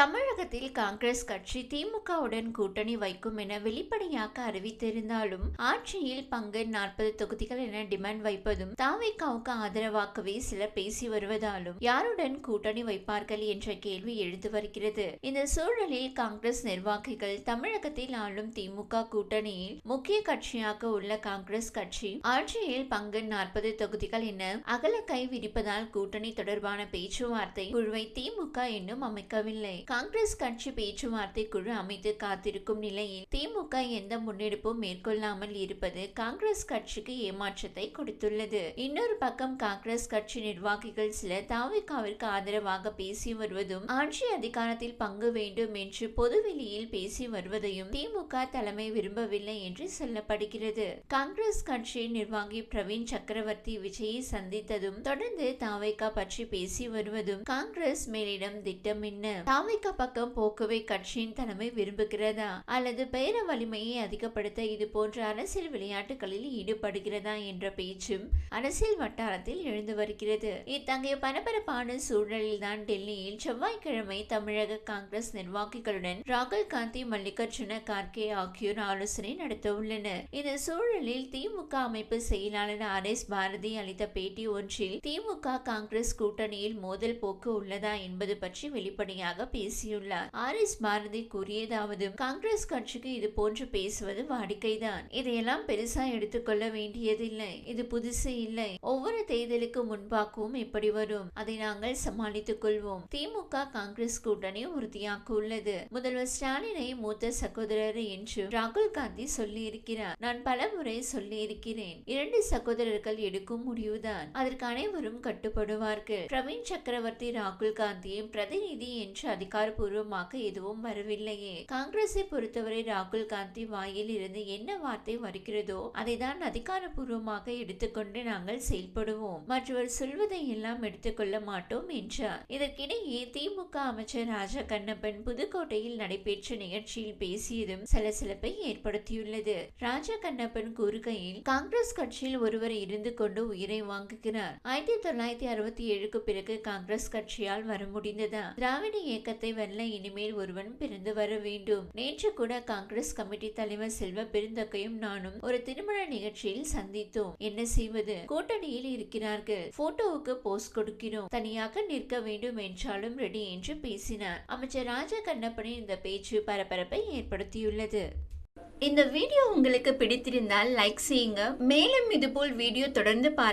தமிழகத்தில் காங்கிரஸ் கட்சி திமுகவுடன் கூட்டணி வைக்கும் என வெளிப்படையாக அறிவித்திருந்தாலும் ஆட்சியில் பங்கு நாற்பது தொகுதிகள் என டிமாண்ட் வைப்பதும் தாவேக்காவுக்கு ஆதரவாகவே சிலர் பேசி வருவதாலும் யாருடன் கூட்டணி வைப்பார்கள் என்ற கேள்வி எழுந்து வருகிறது. இந்த சூழலில் காங்கிரஸ் நிர்வாகிகள் தமிழகத்தில் ஆளும் திமுக கூட்டணியில் முக்கிய கட்சியாக உள்ள காங்கிரஸ் கட்சி ஆட்சியில் பங்கு நாற்பது தொகுதிகள் என அகல கை விரிப்பதால் கூட்டணி தொடர்பான பேச்சுவார்த்தை குழுவை திமுக இன்னும் அமைக்கவில்லை. காங்கிரஸ் கட்சி பேச்சுவார்த்தை குழு அமைத்து காத்திருக்கும் நிலையில் திமுக எந்த முன்னெடுப்பும் மேற்கொள்ளாமல் இருப்பது காங்கிரஸ் கட்சிக்கு ஏமாற்றத்தை கொடுத்துள்ளது. இன்னொரு பக்கம் காங்கிரஸ் கட்சி நிர்வாகிகள் சிலர் தாவிகாவிற்கு ஆதரவாக பேசி வருவதும் ஆட்சி அதிகாரத்தில் பங்கு வேண்டும் என்று பொதுவெளியில் பேசி வருவதையும் திமுக தலைமை விரும்பவில்லை என்று சொல்லப்படுகிறது. காங்கிரஸ் கட்சி நிர்வாகி பிரவீன் சக்கரவர்த்தி விஜயை சந்தித்ததும் தொடர்ந்து தாவைக்கா பற்றி பேசி வருவதும் காங்கிரஸ் மேலிடம் திட்டம் என்ன? பாவிக்க பக்கம் போக்கவே கட்சியின் தலைமை விரும்புகிறதா? அல்லது பேர வலிமையை அதிகப்படுத்த இது போன்ற அரசியல் விளையாட்டுகளில் ஈடுபடுகிறதா என்ற பேச்சும் அரசியல் வட்டாரத்தில் எழுந்து வருகிறது. இத்தகைய பரபரப்பான சூழலில் தான் டெல்லியில் செவ்வாய்க்கிழமை தமிழக காங்கிரஸ் நிர்வாகிகளுடன் ராகுல் காந்தி மல்லிகார்ஜுன கார்கே ஆகியோர் ஆலோசனை நடத்த உள்ளனர் இந்த சூழலில் திமுக அமைப்பு செயலாளர் ஆர் எஸ் பாரதி அளித்த பேட்டி ஒன்றில் திமுக காங்கிரஸ் கூட்டணியில் மோதல் போக்கு உள்ளதா என்பது பற்றி வெளிப்படையாக பேசியுள்ளார். ஆர் எஸ் பாரதி கூறியதாவது காங்கிரஸ் கட்சிக்கு இது போன்று பேசுவது வாடிக்கைதான். இதையெல்லாம் பெருசா எடுத்துக்கொள்ள வேண்டியதில்லை. இது புதுசு இல்லை. ஒவ்வொரு தேர்தலுக்கு முன்பாகவும் இப்படி வரும். அதை நாங்கள் சமாளித்துக் கொள்வோம். திமுக காங்கிரஸ் கூட்டணி உறுதியாக உள்ளது முதல்வர் ஸ்டாலினை மூத்த சகோதரர் என்று ராகுல் காந்தி சொல்லியிருக்கிறார். நான் பல முறை சொல்லி இருக்கிறேன் இரண்டு சகோதரர்கள் எடுக்கும் முடிவுதான். அதற்கு அனைவரும் கட்டுப்படுவார்கள். பிரவீன் சக்கரவர்த்தி ராகுல் காந்தியின் பிரதிநிதி என்று அதிகாரப்பூர்வமாக எதுவும் வரவில்லையே. காங்கிரஸை பொறுத்தவரை ராகுல் காந்தி வாயில் இருந்து என்ன வார்த்தை வருகிறதோ அதை தான் அதிகாரப்பூர்வமாக எடுத்துக்கொண்டு நாங்கள் செயல்படுவோம். மற்றவர் சொல்வதை எல்லாம் எடுத்துக்கொள்ள மாட்டோம் என்றார். இதற்கிடையே திமுக அமைச்சர் ராஜா கண்ணப்பன் புதுக்கோட்டையில் நடைபெற்ற நிகழ்ச்சியில் பேசியதும் சலசலப்பை ஏற்படுத்தியுள்ளது. ராஜா கண்ணப்பன் கூறுகையில் காங்கிரஸ் கட்சியில் ஒருவர் இருந்து கொண்டு உயிரை வாங்குகிறார். ஆயிரத்தி தொள்ளாயிரத்தி அறுபத்தி ஏழுக்கு பிறகு காங்கிரஸ் கட்சியால் வர முடிந்ததா? திராவிட இயக்கத்தை வெல்ல இனிமேல் ஒருவன் பிறந்து வர வேண்டும். நேற்று கூட காங்கிரஸ் கமிட்டி தலைவர் செல்வ பெருந்தக்கையும் நானும் ஒரு திருமண நிகழ்ச்சியில் சந்தித்தோம். என்ன செய்வது? கூட்டணியில் இருக்கிறார்கள். போட்டோவுக்கு போஸ்ட் கொடுக்கிறோம். தனியாக நிற்க வேண்டும் என்றாலும் ரெடி என்று பேசினார். அமைச்சர் ராஜா கண்ணப்பனின் இந்த பேச்சு பரபரப்பை ஏற்படுத்தியுள்ளது. இந்த வீடியோ உங்களுக்கு பிடித்திருந்தால் லைக் செய்யுங்க. மேலும் இதுபோல் வீடியோ தொடர்ந்து பார்க்க